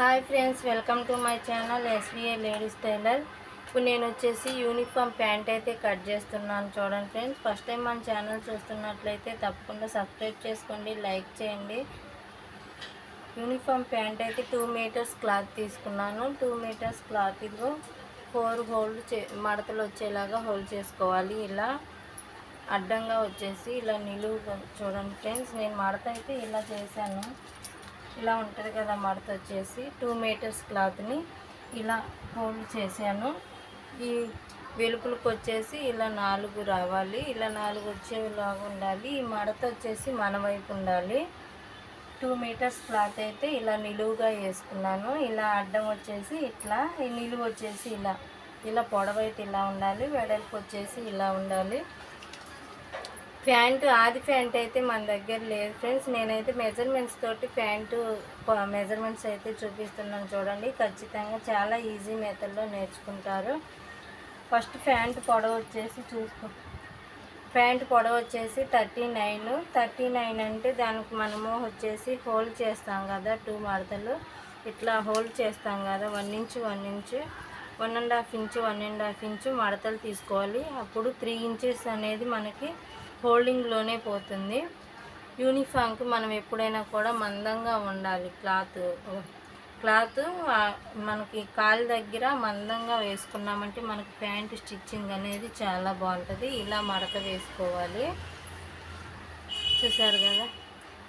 Hi friends welcome to my channel S V A ladies tailor ఇప్పుడు నేను వచ్చేసి uniform pant అయితే cut చేస్తున్నాను చూడండి ఫ్రెండ్స్ ఫస్ట్ టైం మన ఛానల్ చూస్తున్నట్లయితే తప్పకుండా సబ్స్క్రైబ్ చేసుకోండి లైక్ చేయండి. యూనిఫామ్ ప్యాంట్ అయితే టూ మీటర్స్ క్లాత్ తీసుకున్నాను. టూ మీటర్స్ క్లాత్ ఇదిగో ఫోర్ హోల్డ్ చే మడతలు వచ్చేలాగా హోల్డ్ చేసుకోవాలి ఇలా. అడ్డంగా వచ్చేసి ఇలా నిలువు చూడండి ఫ్రెండ్స్ నేను మడత అయితే ఇలా చేశాను. ఇలా ఉంటుంది కదా మడత వచ్చేసి. టూ మీటర్స్ క్లాత్ని ఇలా హోల్డ్ చేశాను. ఈ వెలుపులకు వచ్చేసి ఇలా నాలుగు రావాలి. ఇలా నాలుగు వచ్చేలాగా ఉండాలి. ఈ మడత వచ్చేసి మన వైపు ఉండాలి. టూ మీటర్స్ క్లాత్ అయితే ఇలా నిలువుగా వేసుకున్నాను. ఇలా అడ్డం వచ్చేసి ఇట్లా ఈ నిలువు వచ్చేసి ఇలా ఇలా పొడవైతే ఇలా ఉండాలి. వెడల్పు వచ్చేసి ఇలా ఉండాలి. ప్యాంటు ఆది ప్యాంట్ అయితే మన దగ్గర లేదు ఫ్రెండ్స్. నేనైతే మెజర్మెంట్స్ తోటి ప్యాంటు మెజర్మెంట్స్ అయితే చూపిస్తున్నాను చూడండి. ఖచ్చితంగా చాలా ఈజీ మెథడ్లో నేర్చుకుంటారు. ఫస్ట్ ప్యాంట్ పొడవు వచ్చేసి చూసుకో ప్యాంట్ పొడవు వచ్చేసి థర్టీ నైన్. థర్టీ నైన్ అంటే దానికి మనము వచ్చేసి హోల్డ్ చేస్తాం కదా టూ మడతలు. ఇట్లా హోల్డ్ చేస్తాం కదా one inch one inch one and half inch one and half inch మడతలు తీసుకోవాలి. అప్పుడు త్రీ ఇంచెస్ అనేది మనకి హోల్డింగ్లోనే పోతుంది. యూనిఫామ్కి మనం ఎప్పుడైనా కూడా మందంగా ఉండాలి. క్లాత్ క్లాత్ మనకి కాలు దగ్గర మందంగా వేసుకున్నామంటే మనకి ప్యాంట్ స్టిచ్చింగ్ అనేది చాలా బాగుంటుంది. ఇలా మడత వేసుకోవాలి. చూసారు కదా?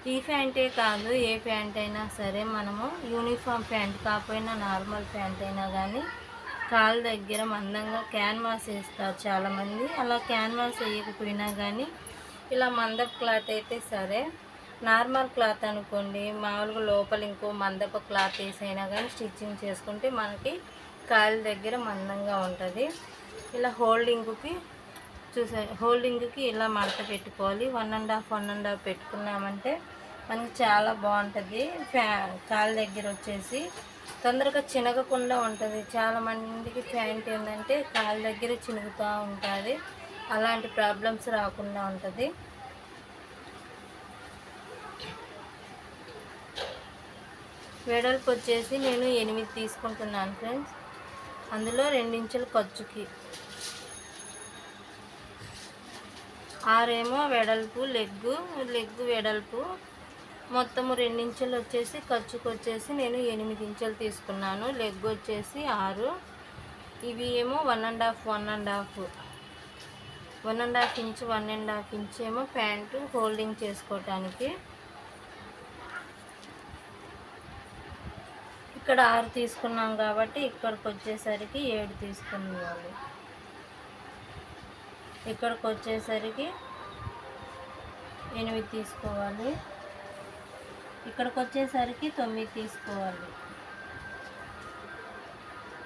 ఈ ప్యాంటే కాదు ఏ ప్యాంట్ అయినా సరే మనము యూనిఫామ్ ప్యాంట్ కాకపోయినా నార్మల్ ప్యాంట్ అయినా కానీ కాలు దగ్గర మందంగా క్యాన్వాస్ వేస్తారు చాలామంది. అలా క్యాన్వాస్ వేయకపోయినా కానీ ఇలా మందపు క్లాత్ అయితే సరే. నార్మల్ క్లాత్ అనుకోండి మామూలుగా లోపల ఇంకో మందపు క్లాత్ వేసైనా కానీ స్టిచ్చింగ్ చేసుకుంటే మనకి కాలు దగ్గర మందంగా ఉంటుంది. ఇలా హోల్డింగ్కి చూసే హోల్డింగ్కి ఇలా మడత పెట్టుకోవాలి. One and half one and half పెట్టుకున్నామంటే మనకి చాలా బాగుంటుంది. ఫ్యా కాలు దగ్గర వచ్చేసి తొందరగా చినగకుండా ఉంటుంది. చాలా మందికి ప్యాంట్ ఏంటంటే కాళ్ళ దగ్గర చినుగుతూ ఉంటుంది. అలాంటి ప్రాబ్లమ్స్ రాకుండా ఉంటుంది. వెడల్పు వచ్చేసి నేను ఎనిమిది తీసుకుంటున్నాను ఫ్రెండ్స్. అందులో రెండించుల ఖర్చుకి. ఆరేమో వెడల్పు లెగ్గు లెగ్గు వెడల్పు మొత్తము రెండించులు వచ్చేసి ఖర్చుకు వచ్చేసి నేను ఎనిమిది ఇంచులు తీసుకున్నాను. లెగ్ వచ్చేసి ఆరు. ఇవి ఏమో one and half one and half. One and half inch one and half inch ఏమో ప్యాంటు హోల్డింగ్ చేసుకోవటానికి. ఇక్కడ ఆరు తీసుకున్నాం కాబట్టి ఇక్కడికి వచ్చేసరికి ఏడు తీసుకునేవాళ్ళు ఇక్కడికి వచ్చేసరికి ఎనిమిది తీసుకోవాలి. ఇక్కడికి వచ్చేసరికి తొమ్మిది తీసుకోవాలి.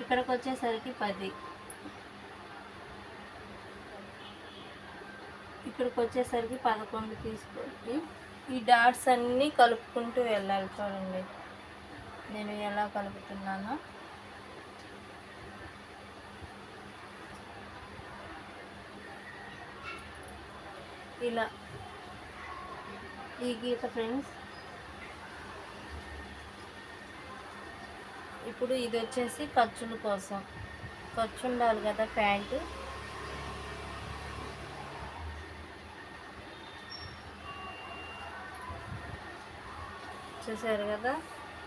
ఇక్కడికి వచ్చేసరికి పది. ఇక్కడికి వచ్చేసరికి పదకొండు తీసుకోండి. ఈ డాట్స్ అన్నీ కలుపుకుంటూ వెళ్ళాలి చూడండి. నేను ఎలా కలుపుతున్నానో. ఇలా. ఈ గీత ఫ్రెండ్స్ ఇప్పుడు ఇది వచ్చేసి ఖర్చుల కోసం. ఖర్చు ఉండాలి కదా ప్యాంటు. చూసారు కదా?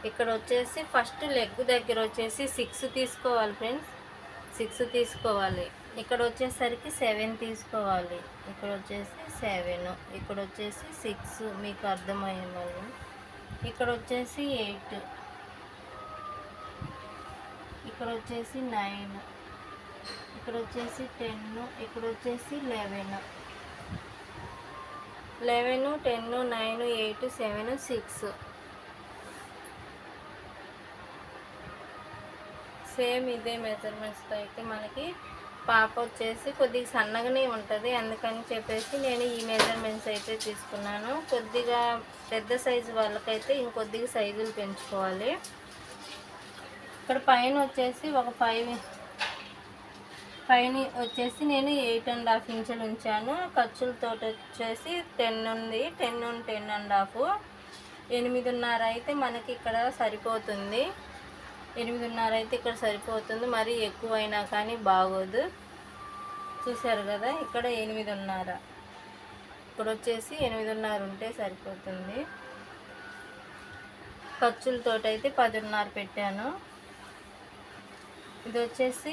ఇక్కడ వచ్చేసి ఫస్ట్ లెగ్ దగ్గర వచ్చేసి సిక్స్ తీసుకోవాలి ఫ్రెండ్స్. సిక్స్ తీసుకోవాలి. ఇక్కడ వచ్చేసరికి సెవెన్ తీసుకోవాలి. ఇక్కడ వచ్చేసి సెవెన్. ఇక్కడ వచ్చేసి సిక్స్. మీకు అర్థమయ్యే వాళ్ళు ఇక్కడ వచ్చేసి ఎయిట్. ఇక్కడ వచ్చేసి నైన్. ఇక్కడ వచ్చేసి టెన్ ఇక్కడ వచ్చేసి eleven. Eleven ten nine eight seven six. Same ఇదే మెజర్మెంట్స్తో అయితే మనకి పాప వచ్చేసి కొద్దిగా సన్నగానే ఉంటుంది. అందుకని చెప్పేసి నేను ఈ మెజర్మెంట్స్ అయితే తీసుకున్నాను. కొద్దిగా పెద్ద సైజు వాళ్ళకైతే ఇంకొద్దిగా సైజులు పెంచుకోవాలి. ఇక్కడ పైన వచ్చేసి ఒక ఫైవ్ పైన వచ్చేసి నేను ఎయిట్ అండ్ హాఫ్ ఇంచులు ఉంచాను. ఖర్చులతో వచ్చేసి టెన్ ఉంది. టెన్ టెన్ అండ్ హాఫ్ ఎనిమిదిన్నర అయితే మనకి ఇక్కడ సరిపోతుంది. ఎనిమిదిన్నర అయితే ఇక్కడ సరిపోతుంది. మరి ఎక్కువ అయినా కానీ బాగోదు. చూసారు కదా ఇక్కడ ఎనిమిదిన్నర. ఇక్కడ వచ్చేసి ఎనిమిదిన్నర ఉంటే సరిపోతుంది. ఖర్చులతో అయితే పదిన్నర పెట్టాను. ఇది వచ్చేసి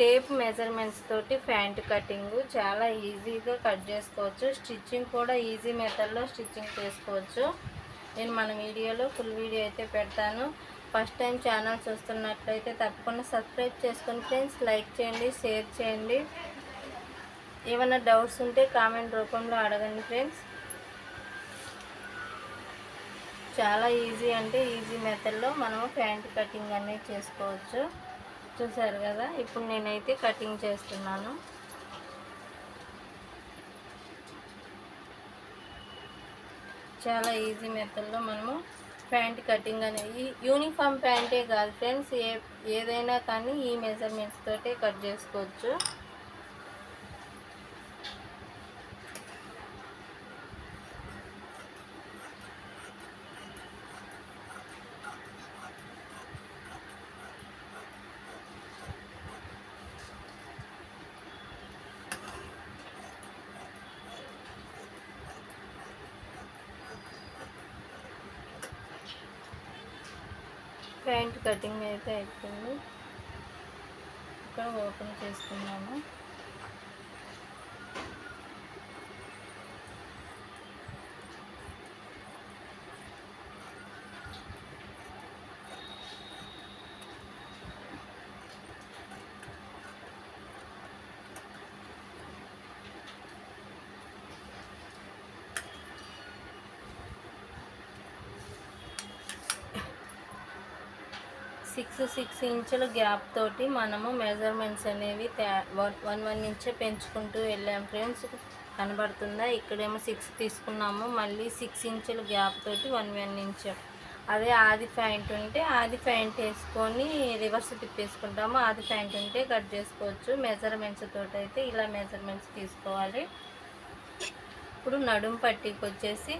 టేప్ మెజర్మెంట్స్ తోటి ప్యాంట్ కటింగ్. చాలా ఈజీగా కట్ చేసుకోవచ్చు. స్టిచ్చింగ్ కూడా ఈజీ మెథడ్లో స్టిచ్చింగ్ చేసుకోవచ్చు. నేను మన వీడియోలో ఫుల్ వీడియో అయితే పెడతాను. ఫస్ట్ టైం ఛానల్ చూస్తున్నట్లయితే తప్పకుండా సబ్స్క్రైబ్ చేసుకొని ఫ్రెండ్స్ లైక్ చేయండి షేర్ చేయండి. ఏమైనా డౌట్స్ ఉంటే కామెంట్ రూపంలో అడగండి ఫ్రెండ్స్. చాలా ఈజీ అంటే ఈజీ మెథడ్లో మనము ప్యాంట్ కటింగ్ అనేది చేసుకోవచ్చు. చూసారు కదా? ఇప్పుడు నేనైతే కటింగ్ చేస్తున్నాను. చాలా ఈజీ మెథడ్లో మనము ప్యాంట్ కటింగ్ అనేది యూనిఫామ్ ప్యాంటే కాదు ఫ్రెండ్స్ ఏ ఏదైనా కానీ ఈ మెజర్మెంట్స్ తోటే కట్ చేసుకోవచ్చు. ప్యాంట్ కటింగ్ అయితే అయిపోయింది. ఇక్కడ ఓపెన్ చేసుకున్నాము సిక్స్ సిక్స్ ఇంచుల గ్యాప్ తోటి మనము మెజర్మెంట్స్ అనేవి వన్ వన్ ఇంచే పెంచుకుంటూ వెళ్ళాం ఫ్రెండ్స్. కనబడుతుందా? ఇక్కడేమో సిక్స్ తీసుకున్నాము. మళ్ళీ సిక్స్ ఇంచుల గ్యాప్ తోటి వన్ వన్ ఇంచ్. అదే ఆది ప్యాంట్ ఉంటే ఆది ప్యాంట్ వేసుకొని రివర్స్ తిప్పేసుకుంటాము ఆది ప్యాంట్ ఉంటే కట్ చేసుకోవచ్చు. మెజర్మెంట్స్ తోటి అయితే ఇలా మెజర్మెంట్స్ తీసుకోవాలి. ఇప్పుడు నడుము పట్టీకి వచ్చేసి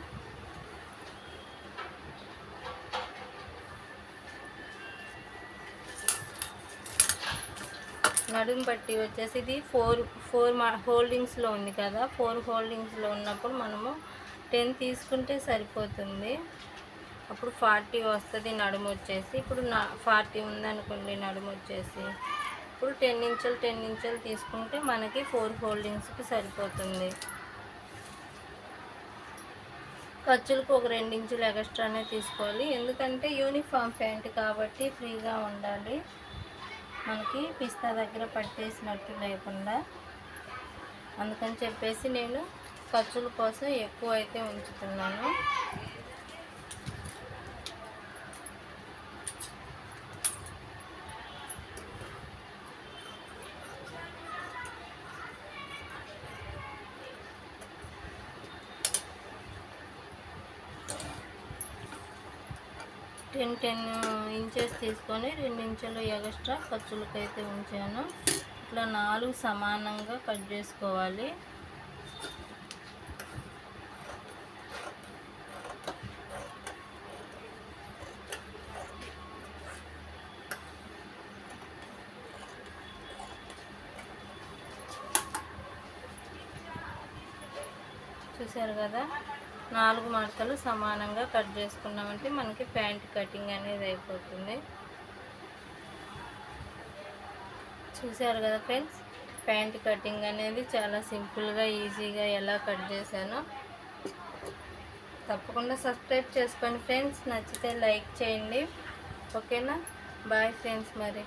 నడుం పట్టి వచ్చేసి ఇది ఫోర్ ఫోర్ మా హోల్డింగ్స్లో ఉంది కదా ఫోర్ హోల్డింగ్స్లో ఉన్నప్పుడు మనము టెన్ తీసుకుంటే సరిపోతుంది. అప్పుడు ఫార్టీ వస్తుంది నడుము వచ్చేసి. ఇప్పుడు నా ఫార్టీ ఉందనుకోండి నడుము వచ్చేసి. ఇప్పుడు టెన్ ఇంచులు టెన్ ఇంచులు తీసుకుంటే మనకి ఫోర్ హోల్డింగ్స్కి సరిపోతుంది. ఖర్చులకు ఒక రెండు ఇంచులు ఎక్స్ట్రానే తీసుకోవాలి. ఎందుకంటే యూనిఫామ్ ప్యాంట్ కాబట్టి ఫ్రీగా ఉండాలి. మనకి పిస్తా దగ్గర పట్టేసినట్టు లేకుండా. అందుకని చెప్పేసి నేను ఖర్చుల కోసం ఎక్కువ అయితే ఉంచుతున్నాను. టెన్ టెన్ ఇంచెస్ తీసుకొని రెండు ఇంచులు ఎగస్ట్రా ఖర్చులకు అయితే ఉంచాను. ఇట్లా నాలుగు సమానంగా కట్ చేసుకోవాలి. చూసారు కదా? నాలుగు మడతలు సమానంగా కట్ చేసుకున్నామంటే మనకి ప్యాంట్ కటింగ్ అనేది అయిపోతుంది. చూసారు కదా ఫ్రెండ్స్? ప్యాంట్ కటింగ్ అనేది చాలా సింపుల్గా ఈజీగా ఎలా కట్ చేశానో. తప్పకుండా సబ్స్క్రైబ్ చేసుకోండి ఫ్రెండ్స్. నచ్చితే లైక్ చేయండి. ఓకేనా? బాయ్ ఫ్రెండ్స్ మరి.